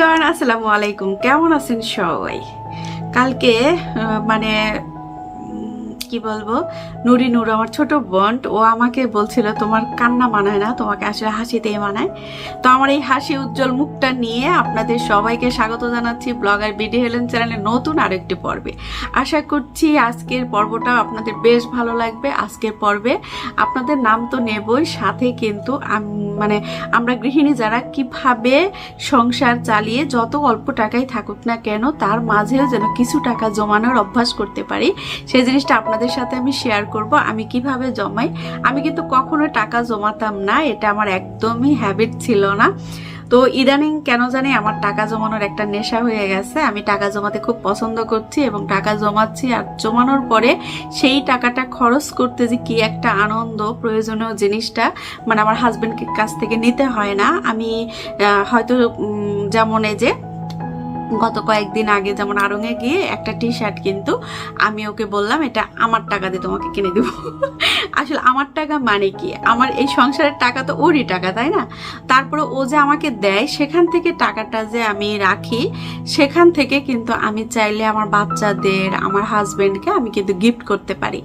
Everyone আসসালামু আলাইকুম। কেমন আছেন সবাই? কালকে মানে কি বলব? নুরি নূর, আমার ছোট বোন, ও আমাকে বলছিল, তোমার কান্না মানায় না, তোমাকে আসলে হাসিতেই মানায়। তো আমার এই হাসি উজ্জ্বল মুখটা নিয়ে আপনাদের সবাইকে স্বাগত জানাচ্ছি ব্লগার বিডি হেলেন চ্যানেলে নতুন আরেকটি পর্বে। আশা করছি আজকের পর্বটা আপনাদের বেশ ভালো লাগবে। আজকের পর্বে আপনাদের নাম তো নেবই, সাথে কিন্তু মানে আমরা গৃহিণী যারা, কীভাবে সংসার চালিয়ে যত অল্প টাকাই থাকুক না কেন, তার মাঝেও যেন কিছু টাকা জমানোর অভ্যাস করতে পারি, সেই জিনিসটা আপনাদের সাথে আমি শেয়ার করব, আমি কীভাবে জমাই, আমি কিন্তু কখনো টাকা জমাতাম না, এটা আমার একদমই হ্যাবিট ছিল না। তো ইদানিং কেন জানি আমার টাকা জমানোর একটা নেশা হয়ে গেছে, আমি টাকা জমাতে খুব পছন্দ করছি এবং টাকা জমাচ্ছি আর জমানোর পরে সেই টাকাটা খরচ করতে যে কি একটা আনন্দ, প্রয়োজনীয় জিনিসটা মানে আমার হাজবেন্ডকে কাছ থেকে নিতে হয় না। আমি হয়তো যেমন এই যে গত কয়েকদিন আগে যেমন আড়ঙে গিয়ে একটা টি শার্ট কিন্তু আমি ওকে বললাম, এটা আমার টাকা দিয়ে তোমাকে কিনে দেবো। আসলে আমার টাকা মানে কি? আমার এই সংসারের টাকা তো ওরই টাকা, তাই না? তারপরে ও যে আমাকে দেয়, সেখান থেকে টাকাটা যে আমি রাখি, সেখান থেকে কিন্তু আমি চাইলে আমার বাচ্চাদের, আমার হাজবেন্ডকে আমি কিন্তু গিফট করতে পারি।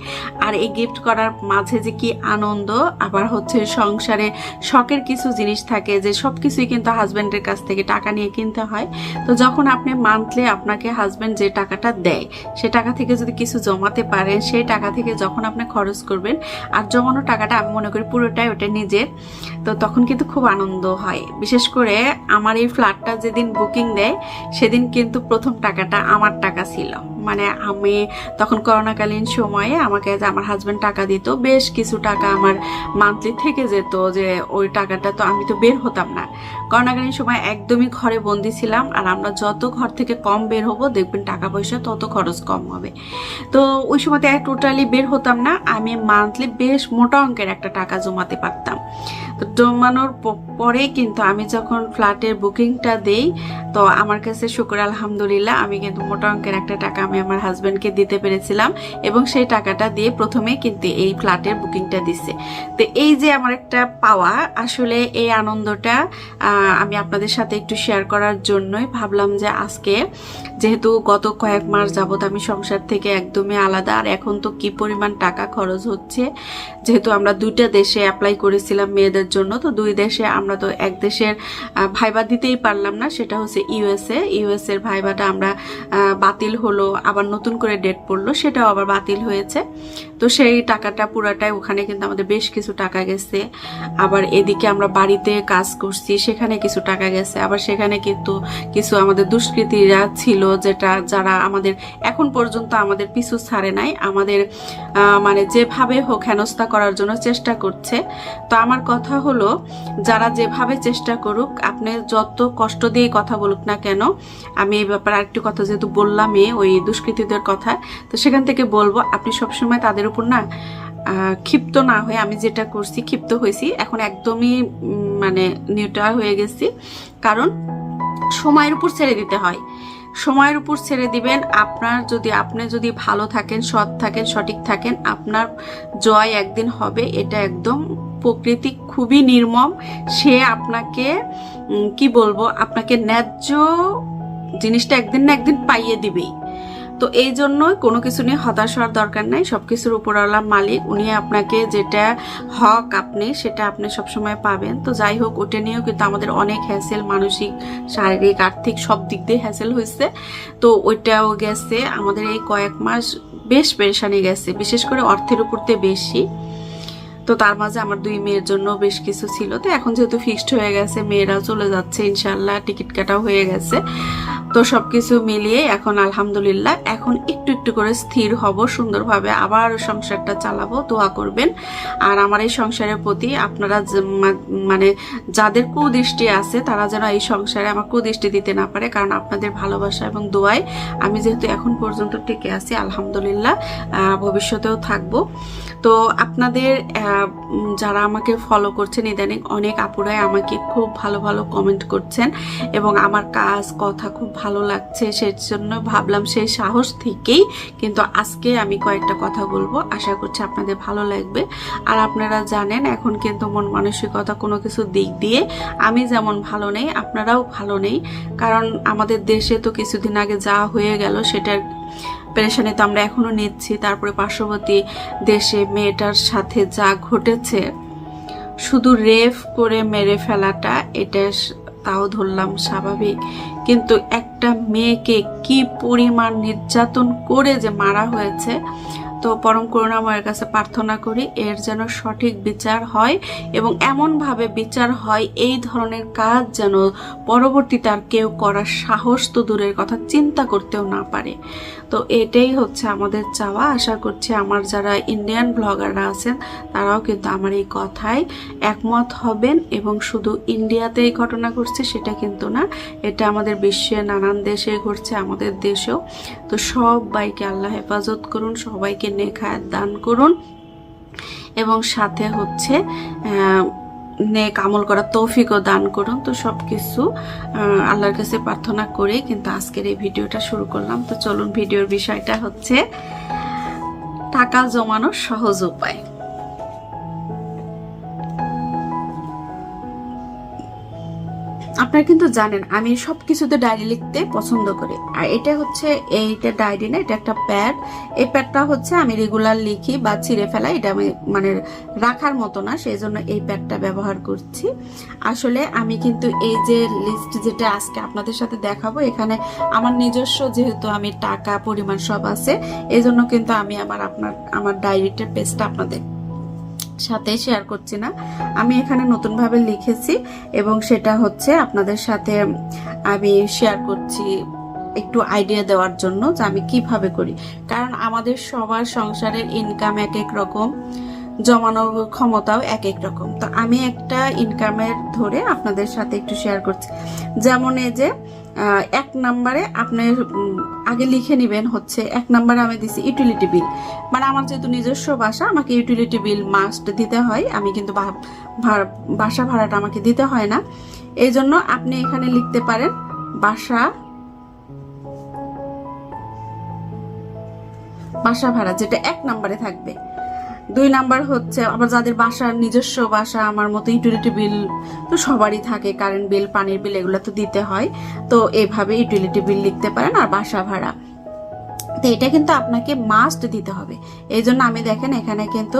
আর এই গিফট করার মাঝে যে কি আনন্দ, আবার হচ্ছে সংসারে শখের কিছু জিনিস থাকে যে সব কিছুই কিন্তু হাজবেন্ডের কাছ থেকে টাকা নিয়ে কিনতে হয়। তো যখন আপনি মান্থলি আপনাকে হাজব্যান্ড যে টাকাটা দেয়, সে টাকা থেকে যদি কিছু জমাতে পারেন, সেই টাকা থেকে যখন আপনি খরচ করবেন আর জমানো টাকাটা আমি মনে করি পুরোটাই ওটা নিজের, তো তখন কিন্তু খুব আনন্দ হয়। বিশেষ করে আমার এই ফ্ল্যাটটা যেদিন বুকিং দেয়, সেদিন কিন্তু প্রথম টাকাটা আমার টাকা ছিল। মানে আমি তখন করোনাকালীন সময়ে আমাকে যে আমার হাজব্যান্ড টাকা দিত, বেশ কিছু টাকা আমার মান্থলি থেকে যেত যে ওই টাকাটা তো আমি তো বের হতাম না। করোনাকালীন সময় একদমই ঘরে বন্দি ছিলাম আর আমরা যত ঘর থেকে কম বের হব, দেখবেন টাকা পয়সা তত খরচ কম হবে। তো ওই সময়তে টোটালি বের হতাম না, আমি মান্থলি বেশ মোটা অঙ্কের একটা টাকা জমাতে পারতাম। তো জমানোর পরে কিন্তু আমি যখন ফ্ল্যাটের বুকিংটা দেই, তো আমার কাছে শুক্র আলহামদুলিল্লাহ, আমি কিন্তু মোটা অঙ্কের একটা টাকা আমার হাজব্যান্ডকে দিতে পেরেছিলাম এবং সেই টাকাটা দিয়ে প্রথমে কিন্তু এই ফ্ল্যাটের বুকিংটা দিছে। তো এই যে আমার একটা পাওয়া, আসলে এই আনন্দটা আমি আপনাদের সাথে একটু শেয়ার করার জন্যই ভাবলাম যে আজকে যেহেতু গত কয়েক মাস যাবত আমি সংসার থেকে একদমই আলাদা, আর এখন তো কি পরিমাণ টাকা খরচ হচ্ছে, যেহেতু আমরা দুইটা দেশে অ্যাপ্লাই করেছিলাম মেয়েদের জন্য, তো দুই দেশে আমরা তো এক দেশের ভাইবা দিতেই পারলাম না, সেটা হচ্ছে ইউএসএ ইউএস এর ভাইবাটা আমরা বাতিল হলো আবার নতুন করে ডেট পড়ল, সেটাও আবার বাতিল হয়েছে। তো সেই টাকাটা পুরাটাই ওখানে কিন্তু আমাদের বেশ কিছু টাকা গেছে। আবার এদিকে আমরা বাড়িতে কাজ করছি, সেখানে কিছু টাকা গেছে। আবার সেখানে কিন্তু কিছু আমাদের দুষ্কৃতীরা ছিল, যেটা যারা আমাদের এখন পর্যন্ত আমাদের পিছু ছাড়ে নাই। আমাদের মানে যেভাবে হোক হেনস্থা করার জন্য চেষ্টা করছে। তো আমার কথা হলো, যারা যেভাবে চেষ্টা করুক, আপনি যত কষ্ট দিয়ে কথা বলুক না কেন, আমি এই ব্যাপারে আরেকটু কথা যেহেতু বললামই, ওই দুষ্কৃতীদের কথা, তো সেখান থেকে বলব, আপনি সবসময় তাদের উপর না ক্ষিপ্ত না হয়ে আমি যেটা করছি, ক্ষিপ্ত হয়েছি। এখন একদমই মানে নিউট্রাল হয়ে গেছি। কারণ সময়ের উপর ছেড়ে দিতে হয়। সময়ের উপর ছেড়ে দিবেন, আপনার যদি, আপনি যদি ভালো থাকেন, সৎ থাকেন, সঠিক থাকেন, আপনার জয় একদিন হবে, এটা একদম প্রকৃতি খুবই নির্মম। সে আপনাকে কি বলব, আপনাকে ন্যায্য জিনিসটা একদিন না একদিন পাইয়ে দিবেই। তো এই জন্য কোনো কিছু নিয়ে হতাশ হওয়ার দরকার নাই। সবকিছুর উপরওয়ালা মালিক, উনি আপনাকে যেটা হক আপনি, সেটা আপনি সবসময় পাবেন। তো যাই হোক, ওটা নিয়েও কিন্তু আমাদের অনেক হ্যাসেল মানসিক, শারীরিক, আর্থিক সব দিক দিয়ে হ্যাসেল হয়েছে। তো ওইটাও গেছে, আমাদের এই কয়েক মাস বেশ পেরেশানি গেছে, বিশেষ করে অর্থের উপরতে বেশি। তো তার মাঝে আমার দুই মেয়ের জন্য বেশ কিছু ছিল। তো এখন যেহেতু ফিক্সড হয়ে গেছে মেয়েরা চলে যাচ্ছে ইনশাল্লাহ টিকিট কাটাও হয়ে গেছে। তো সবকিছু মিলিয়ে এখন আলহামদুলিল্লাহ, এখন একটু একটু করে স্থির হব, সুন্দরভাবে আবার সংসারটা চালাবো, দোয়া করবেন। আর আমার এই সংসারের প্রতি আপনারা মানে যাদের কুদৃষ্টি আছে, তারা যেন এই সংসারে আমার কুদৃষ্টি দিতে না পারে, কারণ আপনাদের ভালোবাসা এবং দোয়ায় আমি যেহেতু এখন পর্যন্ত টিকে আছি, আলহামদুলিল্লাহ ভবিষ্যতেও থাকব। তো আপনাদের যারা আমাকে ফলো করছেন ইদানিং অনেক আপুরাই আমাকে খুব ভালো ভালো কমেন্ট করছেন এবং আমার কাজ, কথা খুব ভালো লাগছে। সেই জন্য ভাবলাম সেই সাহস থেকেই কিন্তু আজকে আমি কয়েকটা কথা বলব। আশা করছি আপনাদের ভালো লাগবে। আর আপনারা জানেন, এখন কিন্তু মন মানসিকতা কোনো কিছু দিক দিয়ে আমি যেমন ভালো নেই, আপনারাও ভালো নেই। কারণ আমাদের দেশে তো কিছুদিন আগে যা হয়ে গেল সেটার পেরেশানি তো আমরা এখনও নিচ্ছি, তারপরে পার্শ্ববর্তী দেশে মেয়েটার সাথে যা ঘটেছে, শুধু রেফ করে মেরে ফেলাটা, এটা তাও ধরলাম স্বাভাবিক। কিন্তু একটা মেয়েকে কি পরিমাণ নির্যাতন করে যে মারা হয়েছে তো পরম করুণাময়ের কাছে প্রার্থনা করি এর যেন সঠিক বিচার হয় এবং এমনভাবে বিচার হয়, এই ধরনের কাজ যেন পরবর্তীতে আর কেউ করার সাহস তো দূরের কথা, চিন্তা করতেও না পারে। তো এটাই হচ্ছে আমাদের চাওয়া। আশা করছি আমার যারা ইন্ডিয়ান ব্লগাররা আছেন, তারাও কিন্তু আমার এই কথায় একমত হবেন এবং শুধু ইন্ডিয়াতে এই ঘটনা ঘটছে সেটা কিন্তু না, এটা আমাদের বিশ্বের নানান দেশে ঘটছে, আমাদের দেশেও। তো সবাইকে আল্লাহ হেফাজত করুন, সবাইকে নেখায়াত দান করুন। এবং সাথে হচ্ছে নেক আমল করার তৌফিকও দান করুন। তো সব কিছু আল্লাহর কাছে প্রার্থনা করে কিন্তু আজকের এই ভিডিওটা শুরু করলাম। তো চলুন, ভিডিওর বিষয়টা হচ্ছে, টাকা জমানোর সহজ উপায়। আপনারা কিন্তু জানেন, আমি সব কিছুতে ডায়েরি লিখতে পছন্দ করি। আর এটা হচ্ছে এইটা ডায়েরি না, এটা একটা প্যাড। এই প্যাডটা হচ্ছে আমি রেগুলার লিখি বা ছিঁড়ে ফেলা এটা আমি মানে রাখার মতো না সেই জন্য এই প্যাডটা ব্যবহার করছি। আসলে আমি কিন্তু এই যে লিস্ট যেটা আজকে আপনাদের সাথে দেখাবো, এখানে আমার নিজস্ব যেহেতু আমি টাকা, পরিমাণ সব আছে এই জন্য কিন্তু আমি আমার আপনার, আমার ডায়েরিটার পেজটা আপনাদের সাথে শেয়ার করছি না। আমি এখানে নতুনভাবে লিখেছি এবং সেটা হচ্ছে আপনাদের সাথে আমি শেয়ার করছি একটু আইডিয়া দেওয়ার জন্য যে আমি কীভাবে করি। কারণ আমাদের সবার সংসারের ইনকাম এক এক রকম, জমানোর ক্ষমতাও এক এক রকম। তো আমি একটা ইনকামের ধরে আপনাদের সাথে একটু শেয়ার করছি। যেমন এই যে এক নাম্বারে আপনি আগে লিখে নেবেন হচ্ছে, এক নাম্বারে আমি দিছি ইউটিলিটি বিল মানে আমার যেহেতু নিজস্ব বাসা, আমাকে ইউটিলিটি বিল মাস্ট দিতে হয়। আমি কিন্তু বাসা ভাড়াটা আমাকে দিতে হয় না। এই জন্য আপনি এখানে লিখতে পারেন, বাসা বাসা ভাড়া, যেটা এক নাম্বারে থাকবে। দুই নাম্বার হচ্ছে আবার যাদের বাসার নিজস্ব বাসা, আমার মতো ইউটিলিটি বিল তো সবারই থাকে কারেন্ট বিল পানির বিল এগুলো তো দিতে হয়। তো এভাবে ইউটিলিটি বিল লিখতে পারেন আর বাসা ভাড়া। তো এটা কিন্তু আপনাকে মাস্ট দিতে হবে। এই জন্য আমি দেখেন এখানে কিন্তু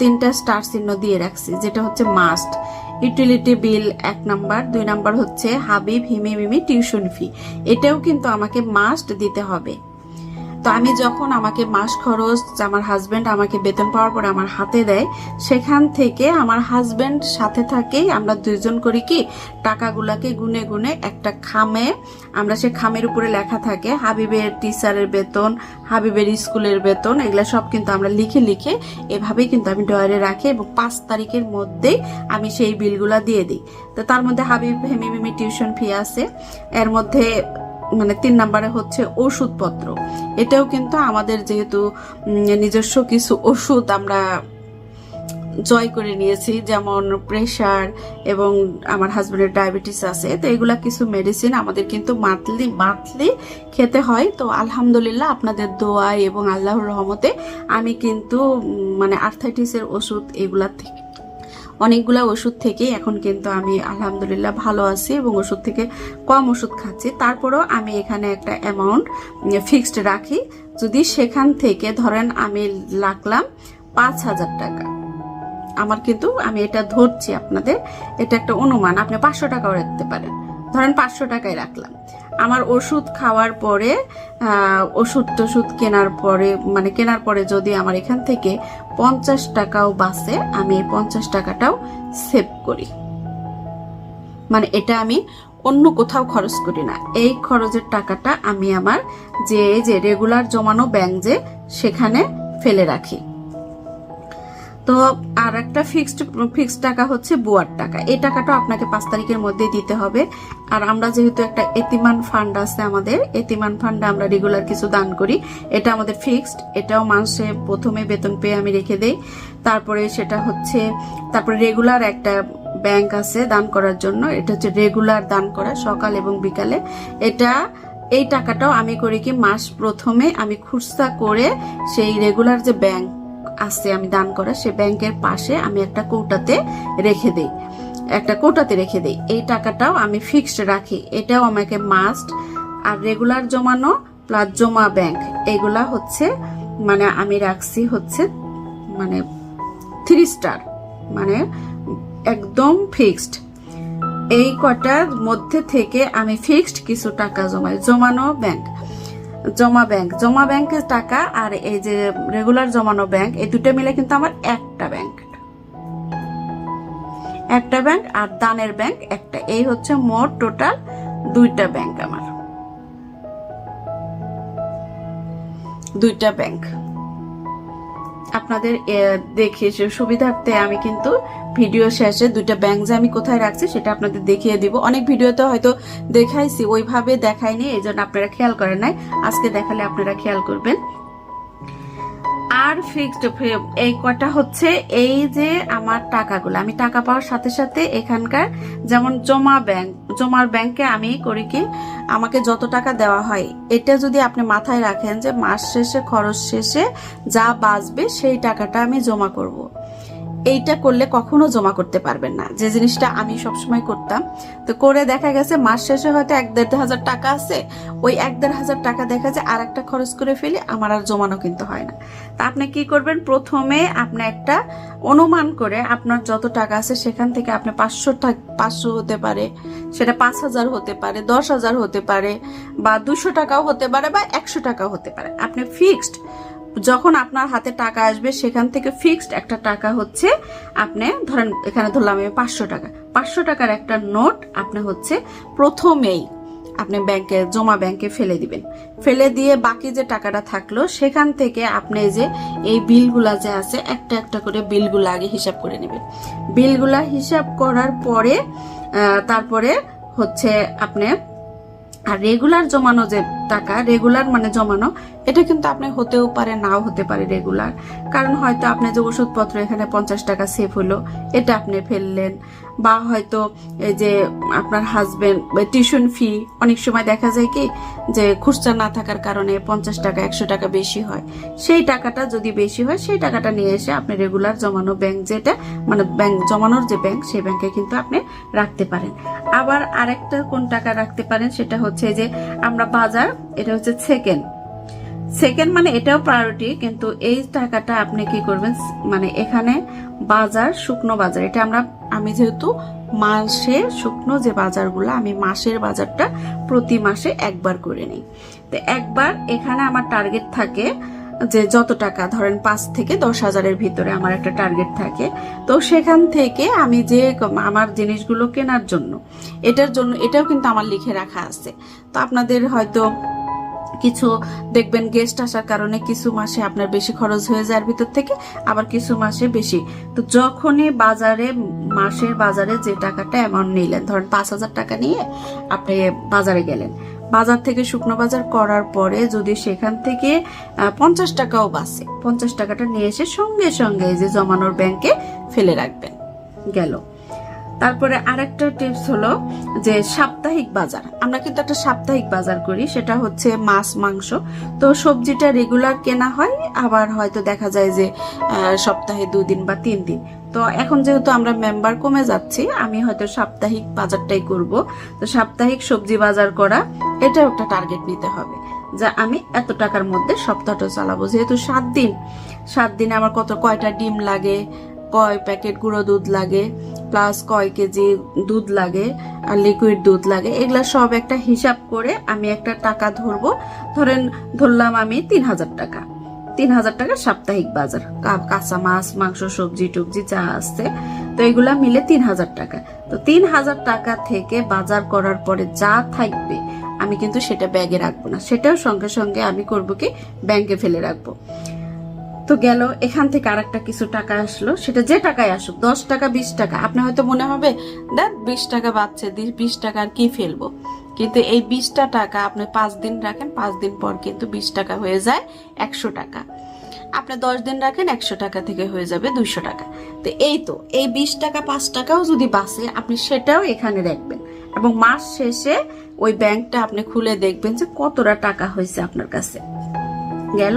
তিনটা স্টার চিহ্ন দিয়ে রাখছি, যেটা হচ্ছে মাস্ট ইউটিলিটি বিল এক নাম্বার, দুই নাম্বার হচ্ছে হাবিব, হিমি, মিমি টিউশন ফি এটাও কিন্তু আমাকে মাস্ট দিতে হবে। তো আমি যখন আমাকে মাস খরচ, আমার হাজবেন্ড আমাকে বেতন পাওয়ার পরে আমার হাতে দেয়, সেখান থেকে আমার হাজবেন্ড সাথে থাকেই আমরা দুইজন করি কি, টাকাগুলাকে গুনে গুনে একটা খামে, আমরা সে খামের উপরে লেখা থাকে, হাবিবের টিচারের বেতন, হাবিবের স্কুলের বেতন, এগুলা সব কিন্তু আমরা লিখে লিখে এভাবেই কিন্তু আমি ডয়ারে রাখি এবং পাঁচ তারিখের মধ্যেই আমি সেই বিলগুলা দিয়ে দিই। তো তার মধ্যে হাবিব হেমি মিমি টিউশন ফি আছে, এর মধ্যে মানে তিন নম্বরে হচ্ছে ওষুধপত্র। এটাও কিন্তু আমাদের যেহেতু নিজস্ব কিছু ওষুধ আমরা জয় করে নিয়েছি, যেমন প্রেশার এবং আমার হাজবেন্ডের ডায়াবেটিস আছে, তো এগুলা কিছু মেডিসিন আমাদের কিন্তু মান্থলি মান্থলি খেতে হয়। তো আলহামদুলিল্লাহ আপনাদের দোয়ায় এবং আল্লাহর রহমতে আমি কিন্তু মানে আর্থাইটিসের ওষুধ এগুলা থেকে অনেকগুলা ওষুধ থেকে এখন কিন্তু আমি, আলহামদুলিল্লাহ, ভালো আছি এবং ওষুধ থেকে কম ওষুধ খাচ্ছি। তারপরেও আমি এখানে একটা অ্যামাউন্ট ফিক্সড রাখি। যদি সেখান থেকে ধরেন আমি রাখলাম পাঁচ হাজার টাকা। আমার কিন্তু, আমি এটা ধরছি আপনাদের, এটা একটা অনুমান, আপনি পাঁচশো টাকাও রাখতে পারেন। ধরেন পাঁচশো টাকায় রাখলাম। আমার ওষুধ খাওয়ার পরে ওষুধ টষুধ কেনার পরে মানে কেনার পরে যদি আমার এখান থেকে পঞ্চাশ টাকাও বাঁচে, আমি এই পঞ্চাশ টাকাটাও সেভ করি। মানে এটা আমি অন্য কোথাও খরচ করি না। এই খরচের টাকাটা আমি আমার যে যে রেগুলার জমানো ব্যাংক যে, সেখানে ফেলে রাখি। তো আর একটা ফিক্সড ফিক্সড টাকা হচ্ছে বুয়ার টাকা। এই টাকাটা আপনাকে পাঁচ তারিখের মধ্যে দিতে হবে। আর আমরা যেহেতু একটা এতিমান ফান্ড আছে আমাদের, এতিমান ফান্ডে আমরা রেগুলার কিছু দান করি। এটা আমাদের ফিক্সড এটাও মাসে প্রথমে বেতন পেয়ে আমি রেখে দেই। তারপরে সেটা হচ্ছে, তারপরে রেগুলার একটা ব্যাংক আছে দান করার জন্য। এটা হচ্ছে রেগুলার দান করা সকাল এবং বিকালে। এটা, এই টাকাটাও আমি করি কি মাস প্রথমে আমি খুচরা করে সেই রেগুলার যে ব্যাংক আছে আমি দান করা, সে ব্যাংকের পাশে আমি একটা কৌটাতে রেখে দেই। একটা কৌটাতে রেখে দেই। এই টাকাটাও আমি ফিক্সড রাখি। এটাও আমাকে মাস্ট আর রেগুলার জমানো প্লাস জমা ব্যাংক এগুলা হচ্ছে মানে আমি রাখছি হচ্ছে মানে থ্রি স্টার মানে একদম ফিক্সড এই কটার মধ্যে থেকে আমি ফিক্সড কিছু টাকা জমাই। জমানো ব্যাংক জমা ব্যাংক, জমা ব্যাংকের টাকা আর এই যে রেগুলার জমানো ব্যাংক, এই দুটো মিলে কিন্তু আমার একটা ব্যাংক। একটা ব্যাংক আর দানের ব্যাংক একটা, এই হচ্ছে মোট টোটাল দুইটা ব্যাংক আমার। দুইটা ব্যাংক। আপনাদের দেখে সুবিধার্থে আমি কিন্তু ভিডিও শেষে দুইটা ব্যাংক যে আমি কোথায় রাখছি সেটা আপনাদের দেখিয়ে দিব। অনেক ভিডিওতে হয়তো দেখাইছি, ওইভাবে দেখাইনি এই জন্য আপনারা খেয়াল করেন নাই। আজকে দেখালে আপনারা খেয়াল করবেন। আর ফিক্সড এই কটা হচ্ছে এই যে আমার টাকাগুলো আমি টাকা পাওয়ার সাথে সাথে এখানকার যেমন জমা ব্যাংক জমার ব্যাংকে আমি করি কি, আমাকে যত টাকা দেওয়া হয়, এটা যদি আপনি মাথায় রাখেন যে মাস শেষে, খরচ শেষে যা বাঁচবে সেই টাকাটা আমি জমা করব। এইটা করলে কখনো জমা করতে পারবেন না। যে জিনিসটা আমি সবসময় করতাম, তো করে দেখা গেছে মাস শেষে হয়তো এক দেড় হাজার টাকা আছে, ওই এক দেড় হাজার টাকা দেখা যায় আর একটা খরচ করে ফেলি, আমার আর জমানো কিন্তু হয় না। তা আপনি কি করবেন? প্রথমে আপনি একটা অনুমান করে আপনার যত টাকা আছে সেখান থেকে আপনি পাঁচশো পাঁচশো হতে পারে, সেটা পাঁচ হাজার হতে পারে, দশ হাজার হতে পারে, বা দুশো টাকাও হতে পারে বা একশো টাকাও হতে পারে। আপনি ফিক্সড যখন আপনার হাতে টাকা আসবে, সেখান থেকে ফিক্সড একটা টাকা হচ্ছে আপনি, ধরেন এখানে ধরলাম আমি পাঁচশো টাকা। পাঁচশো টাকার একটা নোট আপনি হচ্ছে প্রথমেই আপনি ব্যাংকে জমা ব্যাংকে ফেলে দিবেন। ফেলে দিয়ে বাকি যে টাকাটা থাকল, সেখান থেকে আপনি যে এই বিলগুলা যে আছে, একটা একটা করে বিলগুলা আগে হিসাব করে নেবেন। বিলগুলা হিসাব করার পরে তারপরে হচ্ছে আপনি আর রেগুলার জমানো যে টাকা রেগুলার মানে জমানো, এটা কিন্তু আপনি হতেও পারে, নাও হতে পারে রেগুলার কারণ হয়তো আপনি যে ওষুধপত্র এখানে পঞ্চাশ টাকা সেভ হলো, এটা আপনি ফেললেন। বা হয়তো এই যে আপনার হাজবেন্ড টিউশন ফি অনেক সময় দেখা যায় কি যে খুচরা না থাকার কারণে পঞ্চাশ টাকা, একশো টাকা বেশি হয়। সেই টাকাটা যদি বেশি হয়, সেই টাকাটা নিয়ে এসে আপনি রেগুলার জমানো ব্যাংক যেটা মানে ব্যাংক জমানোর যে ব্যাংক সেই ব্যাংকে কিন্তু আপনি রাখতে পারেন। আবার আরেকটা কোন টাকা রাখতে পারেন, সেটা হচ্ছে যে আমরা বাজার, এটা হচ্ছে সেকেন্ড সেকেন্ড মানে এটাও প্রায়োরিটি কিন্তু এই টাকাটা আপনি কি করবেন মানে এখানে বাজার, শুকনো বাজার, এটা আমরা আমি যেহেতু মাসে শুকনো যে বাজারগুলো, আমি মাসের বাজারটা প্রতি মাসে একবার করে নিই। তো একবার এখানে আমার টার্গেট থাকে যে যত টাকা, ধরেন পাঁচ থেকে দশ হাজারের ভিতরে আমার একটা টার্গেট থাকে। তো সেখান থেকে আমি যে আমার জিনিসগুলো কেনার জন্য, এটার জন্য, এটাও কিন্তু আমার লিখে রাখা আছে। তো আপনাদের হয়তো কিছু দেখবেন গেস্ট আসার কারণে কিছু মাসে আপনার বেশি খরচ হয়ে যায় ভিতর থেকে, আবার কিছু মাসে বেশি। তো যখনই বাজারে, মাসের বাজারে যে টাকাটা অ্যামাউন্ট নিলেন, ধরেন পাঁচ হাজার টাকা নিয়ে আপনি বাজারে গেলেন। বাজার থেকে শুকনো বাজার করার পরে যদি সেখান থেকে পঞ্চাশ টাকাও বাঁচে, পঞ্চাশ টাকাটা নিয়ে এসে সঙ্গে সঙ্গে যে জমানোর ব্যাংকে ফেলে রাখবেন। গেল। তারপরে আরেকটা টিপস হলো যে সাপ্তাহিক বাজার। আমরা কিন্তু একটা সাপ্তাহিক বাজার করি, সেটা হচ্ছে মাছ, মাংস। তো সবজিটা রেগুলার কেনা হয়, আবার হয়তো দেখা যায় যে সপ্তাহে দুদিন বা তিন দিন। তো এখন যেহেতু আমরা মেম্বার কমে যাচ্ছি, আমি হয়তো সাপ্তাহিক বাজারটাই করব। তো সাপ্তাহিক সবজি বাজার করা, এটাও একটা টার্গেট নিতে হবে। যা আমি এত টাকার মধ্যে সপ্তাহটা চালাবো। যেহেতু সাত দিন, সাত দিনে আমার কত, কয়টা ডিম লাগে কয় প্যাকেট গুঁড়ো দুধ লাগে প্লাস কয় কেজি দুধ লাগে আর লিকুইড দুধ লাগে, এগুলা সব একটা হিসাব করে আমি একটা টাকা ধরবো। ধরেন, ধরলাম আমি তিন হাজার টাকা। তিন হাজার টাকা সাপ্তাহিক বাজার কাঁচা মাছ, মাংস, সবজি টুবজি যা আসছে তো এগুলা মিলে তিন হাজার টাকা। তো তিন হাজার টাকা থেকে বাজার করার পরে যা থাকবে, আমি কিন্তু সেটা ব্যাগে রাখব না। সেটাও সঙ্গে সঙ্গে আমি করব কি, ব্যাংকে ফেলে রাখব। তো গেল, এখান থেকে আর একটা কিছু টাকা আসলো। সেটা যে টাকায় আসুক, দশ টাকা, বিশ টাকা আপনার হয়তো মনে হবে, দেখ, বিশ টাকা বাচ্চা বিশ টাকা আর কি ফেলব? কিন্তু এই বিশটা টাকা আপনি পাঁচ দিন রাখেন, পাঁচ দিন পর কিন্তু বিশ টাকা হয়ে যায় একশো টাকা। আপনি দশ দিন রাখেন, একশো টাকা থেকে হয়ে যাবে দুইশো টাকা। তো এই তো, এই বিশ টাকা, পাঁচ টাকাও যদি বাঁচে, আপনি সেটাও এখানে রাখবেন এবং মাস শেষে ওই ব্যাংকটা আপনি খুলে দেখবেন যে কতটা টাকা হয়েছে আপনার কাছে। গেল,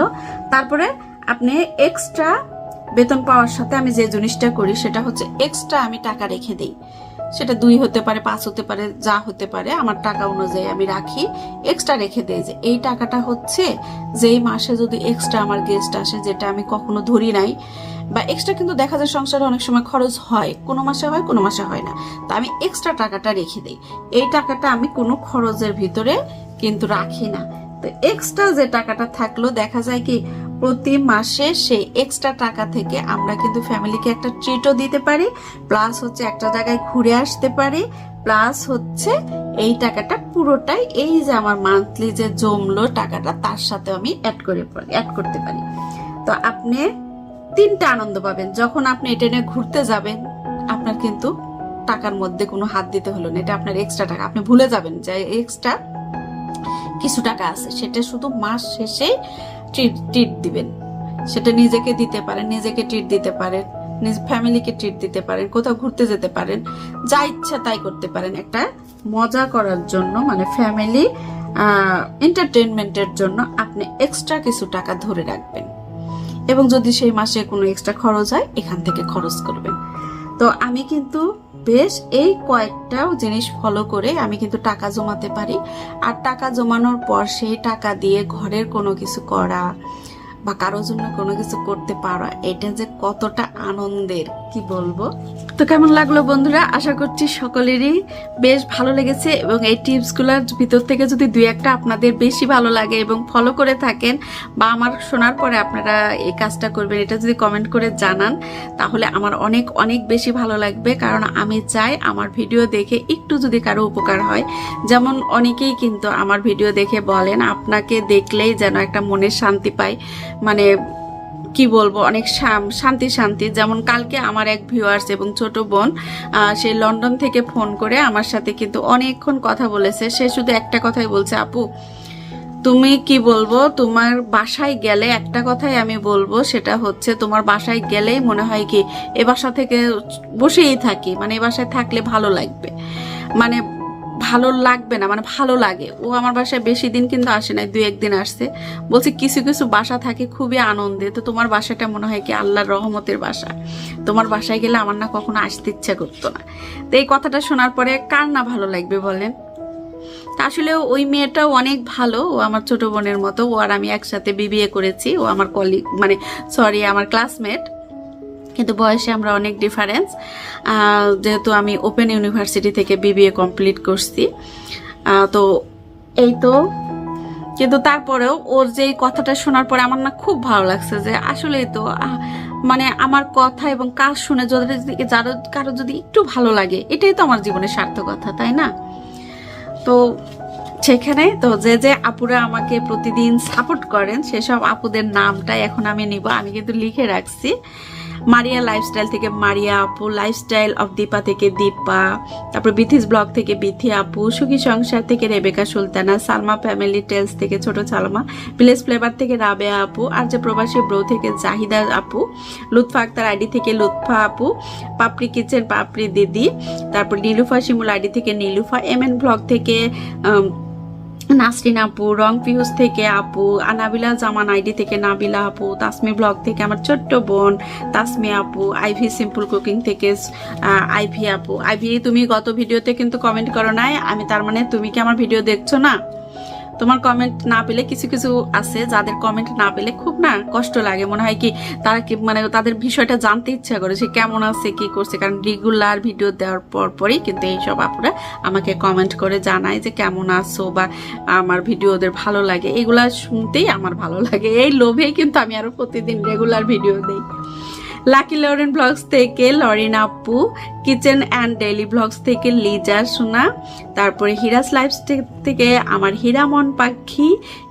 তারপরে আপনি এক্সট্রা বেতন পাওয়ার সাথে আমি যে জিনিসটা করি, সেটা হচ্ছে এক্সট্রা আমি টাকা রেখে দিই। সেটা দুই হতে পারে, পাঁচ হতে পারে, যা হতে পারে, আমার টাকা অনুযায়ী আমি রাখি। এক্সট্রা রেখে দেই যে, এই টাকাটা হচ্ছে যেই মাসে যদি এক্সট্রা আমার গেস্ট আসে, যেটা আমি কখনো ধরি নাই। বা এক্সট্রা কিন্তু দেখা যায় সংসারে অনেক সময় খরচ হয়। কোনো মাসে হয়, কোনো মাসে হয় না। তা আমি এক্সট্রা টাকাটা রেখে দিই। এই টাকাটা আমি কোনো খরচের ভিতরে কিন্তু রাখি না। তো এক্সট্রা যে টাকাটা থাকল, দেখা যায় কি প্রতি মাসে সেই এক্সট্রা টাকা থেকে আমরা কিন্তু ফ্যামিলিকে একটা ট্রিটও দিতে পারি প্লাস হচ্ছে একটা জায়গায় ঘুরে আসতে পারি প্লাস হচ্ছে এই টাকাটা পুরোটাই এই যে আমার মান্থলি যে জমলো টাকাটা, তার সাথে আমি অ্যাড করে অ্যাড করতে পারি। তো আপনি তিনটা আনন্দ পাবেন। যখন আপনি এটা নিয়ে ঘুরতে যাবেন, আপনার কিন্তু টাকার মধ্যে কোনো হাত দিতে হলো না। এটা আপনার এক্সট্রা টাকা। আপনি ভুলে যাবেন যে এক্সট্রা কিছু টাকা আছে। সেটা শুধু মাস শেষে ট্রিট ট্রিট দিবেন। সেটা নিজেকে দিতে পারেন, নিজেকে ট্রিট দিতে পারেন, নিজ ফ্যামিলিকে ট্রিট দিতে পারেন, কোথাও ঘুরতে যেতে পারেন, যা ইচ্ছা তাই করতে পারেন। একটা মজা করার জন্য মানে ফ্যামিলি এন্টারটেনমেন্টের জন্য আপনি এক্সট্রা কিছু টাকা ধরে রাখবেন। এবং যদি সেই মাসে কোনো এক্সট্রা খরচ হয়, এখান থেকে খরচ করবেন। তো আমি কিন্তু বেশ, এই কয়েকটা জিনিস ফলো করে আমি কিন্তু টাকা জমাতে পারি। আর টাকা জমানোর পর সেই টাকা দিয়ে ঘরের কোনো কিছু করা বা কারোর জন্য কোনো কিছু করতে পারা, এটা যে কতটা আনন্দের, কি বলব? তো কেমন লাগল বন্ধুরা? আশা করছি সকলেরই বেশ ভালো লেগেছে এবং এই টিপসগুলোর ভিতর থেকে যদি দুই একটা আপনাদের বেশি ভালো লাগে এবং ফলো করে থাকেন বা আমার শোনার পরে আপনারা এই কাজটা করবেন, এটা যদি কমেন্ট করে জানান, তাহলে আমার অনেক অনেক বেশি ভালো লাগবে। কারণ আমি চাই আমার ভিডিও দেখে একটু যদি কারও উপকার হয়। যেমন অনেকেই কিন্তু আমার ভিডিও দেখে বলেন, আপনাকে দেখলেই যেন একটা মনের শান্তি পায়। মানে কি বলব, অনেক শান্তি শান্তি। যেমন কালকে আমার এক ভিউয়ার্স এবং ছোট বোন সে লন্ডন থেকে ফোন করে আমার সাথে কিন্তু অনেকক্ষণ কথা বলেছে। সে শুধু একটা কথাই বলছে, আপু, তুমি কি বলব, তোমার বাসায় গেলে একটা কথাই আমি বলব, সেটা হচ্ছে তোমার বাসায় গেলেই মনে হয় কি, এ বাসা থেকে বসেই থাকি। মানে এ বাসায় থাকলে ভালো লাগবে। মানে ভালো লাগবে না মানে ভালো লাগে। ও আমার বাসায় বেশি দিন কিন্তু আসে নাই দু একদিন আসছে। বলছে কিছু কিছু বাসা থাকে খুবই আনন্দে, তো তোমার বাসাটা মনে হয় কি আল্লাহর রহমতের বাসা? তোমার বাসায় গেলে আমার না কখনো আসতে ইচ্ছা করতো না। তো এই কথাটা শোনার পরে কার না ভালো লাগবে বলেন? আসলে ওই মেয়েটাও অনেক ভালো, ও আমার ছোট বোনের মতো, ও আর আমি একসাথে বিবিএ করেছি, ও আমার কলিগ মানে সরি আমার ক্লাসমেট কিন্তু বয়সে আমরা অনেক ডিফারেন্স যেহেতু আমি ওপেন ইউনিভার্সিটি থেকে বিবিএ কমপ্লিট করছি। তো এই তো। কিন্তু তারপরেও ওর যে কথাটা শোনার পরে আমার না খুব ভালো লাগছে যে আসলেই তো মানে আমার কথা এবং কাজ শুনে যদি যারা, কারও যদি একটু ভালো লাগে, এটাই তো আমার জীবনের সার্থকতা তাই না? তো সেখানে তো যে যে আপুরা আমাকে প্রতিদিন সাপোর্ট করেন, সেসব আপুদের নামটাই এখন আমি নিব। আমি কিন্তু লিখে রাখছি। মারিয়া লাইফস্টাইল থেকে মারিয়া আপু লাইফস্টাইল অফ দীপা থেকে দীপা, তারপর বিথিস ব্লগ থেকে বিথি আপু, সুখী সংসার থেকে Rebecca Sultana, Salma family tales থেকে ছোট সালমা ভিলেজ ফ্লেভার থেকে রাবেয়া আপু, আর যে প্রবাসী ব্রো থেকে জাহিদা আপু, লুৎফা আক্তার আইডি থেকে লুৎফা আপু, পাপড়ি কিচেন পাপড়ি দিদি, তারপর নীলুফা শিমুল আইডি থেকে নীলুফা এম এন ব্লগ থেকে নাসরিন আপু রং পিউস থেকে আপু, আনাবিলা জামান আইডি থেকে নাবিলা আপু, তাসমি ব্লগ থেকে আমার ছোট্ট বোন, তাসমি আপু, আইভি সিম্পল কুকিং থেকে আইভি আপু। আইভি, তুমি গত ভিডিওতে কিন্তু কমেন্ট করো নাই, আমি তার মানে তুমি কি আমার ভিডিও দেখছ না? তোমার কমেন্ট না পেলে কিছু কিছু আছে, যাদের কমেন্ট না পেলে খুব না কষ্ট লাগে। মনে হয় কি তারা কি মানে তাদের বিষয়টা জানতে ইচ্ছা করে সে কেমন আছে, কি করছে। কারণ রেগুলার ভিডিও দেওয়ার পর পরই কিন্তু এইসব আপুরা আমাকে কমেন্ট করে জানায় যে কেমন আছো বা আমার ভিডিও ওদের ভালো লাগে। এগুলা শুনতেই আমার ভালো লাগে। এই লোভেই কিন্তু আমি আরও প্রতিদিন রেগুলার ভিডিও দেই। লাকি লরেন ব্লগস থেকে লরিন আপু, কিচেন অ্যান্ড ডেইলি ব্লগস থেকে লিজা সোনা, তারপরে হিরাস লাইফ থেকে আমার হীরামন পাখি,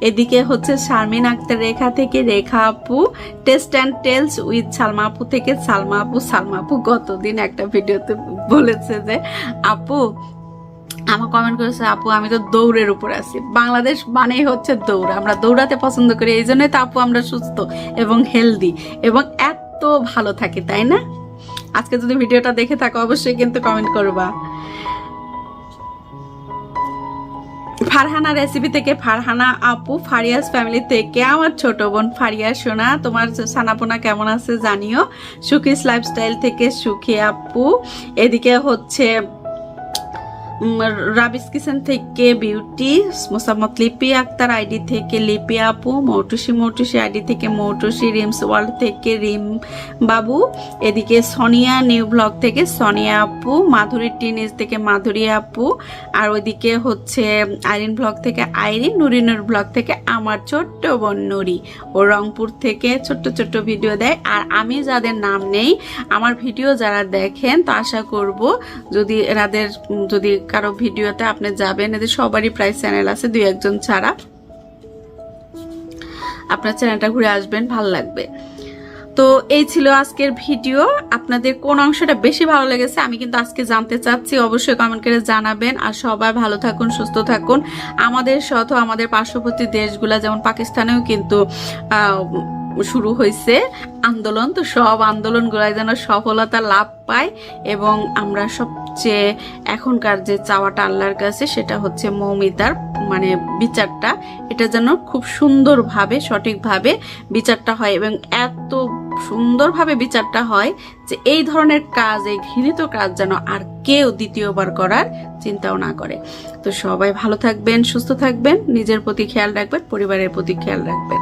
এদিকে হচ্ছে শারমিন আক্তার রেখা থেকে রেখা আপু, taste and tales with Salma আপু থেকে সালমা আপু সালমা আপু গতদিন একটা ভিডিওতে বলেছে যে, আপু, আমার কমেন্ট করেছে, আপু, আমি তো দৌড়ের উপর আছি। বাংলাদেশ মানেই হচ্ছে দৌড়। আমরা দৌড়াতে পছন্দ করি। এই জন্যই তো আপু আমরা সুস্থ এবং হেলদি এবং এত ভালো থাকে, তাই না? আজকে যদি ভিডিওটা দেখে থাকো, অবশ্যই কিন্তু কমেন্ট করবা। ফারহানা রেসিপি থেকে ফারহানা আপু ফারিয়াস ফ্যামিলি থেকে আমার ছোট বোন ফারিয়া সোনা, তোমার সানাপোনা কেমন আছে জানিও। সুখিস লাইফস্টাইল থেকে সুখী আপু। এদিকে হচ্ছে রাবিস কিচেন থেকে বিউটি মোসাম্মদ লিপি আক্তার আইডি থেকে লিপি আপু মৌটুসি মৌটুসি আইডি থেকে মৌটুসি রিমস ওয়ার্ল্ড থেকে রিম বাবু এদিকে সোনিয়া নিউ ব্লগ থেকে সোনিয়া আপু মাধুরী টিনিজ থেকে মাধুরী আপু আর ওইদিকে হচ্ছে আইরিন ব্লগ থেকে আইরিন নুরিনুর ব্লগ থেকে আমার ছোট্ট বোন নুরি। ও রংপুর থেকে ছোট্ট ছোট্ট ভিডিও দেয় আর আমি যাদের নাম নেই আমার ভিডিও যারা দেখেন তা আশা করব যদি উম, যদি কারও ভিডিওতে আপনি যাবেন, এদের সবারই প্রায় চ্যানেল আছে, দুই একজন ছাড়া। আপনার চ্যানেলটা ঘুরে আসবেন, ভালো লাগবে। তো এই ছিল আজকের ভিডিও। আপনাদের কোন অংশটা বেশি ভালো লেগেছে আমি কিন্তু আজকে জানতে চাচ্ছি, অবশ্যই কমেন্ট করে জানাবেন। আর সবাই ভালো থাকুন, সুস্থ থাকুন। আমাদের সহ আমাদের পার্শ্ববর্তী দেশগুলা, যেমন পাকিস্তানেও কিন্তু শুরু হয়েছে আন্দোলন। তো সব আন্দোলনগুলাই যেন সফলতা লাভ পায় এবং আমরা সবচেয়ে এখনকার যে চাওয়াটা আল্লাহর কাছে, সেটা হচ্ছে মৌমিতার মানে বিচারটা। এটা যেন খুব সুন্দরভাবে, সঠিকভাবে বিচারটা হয় এবং এত সুন্দরভাবে বিচারটা হয় যে এই ধরনের কাজ, এই ঘৃণিত কাজ যেন আর কেউ দ্বিতীয়বার করার চিন্তাও না করে। তো সবাই ভালো থাকবেন, সুস্থ থাকবেন, নিজের প্রতি খেয়াল রাখবেন, পরিবারের প্রতি খেয়াল রাখবেন।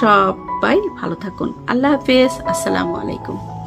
সবাই ভালো থাকুন। আল্লাহ হাফেজ। আসসালামু আলাইকুম।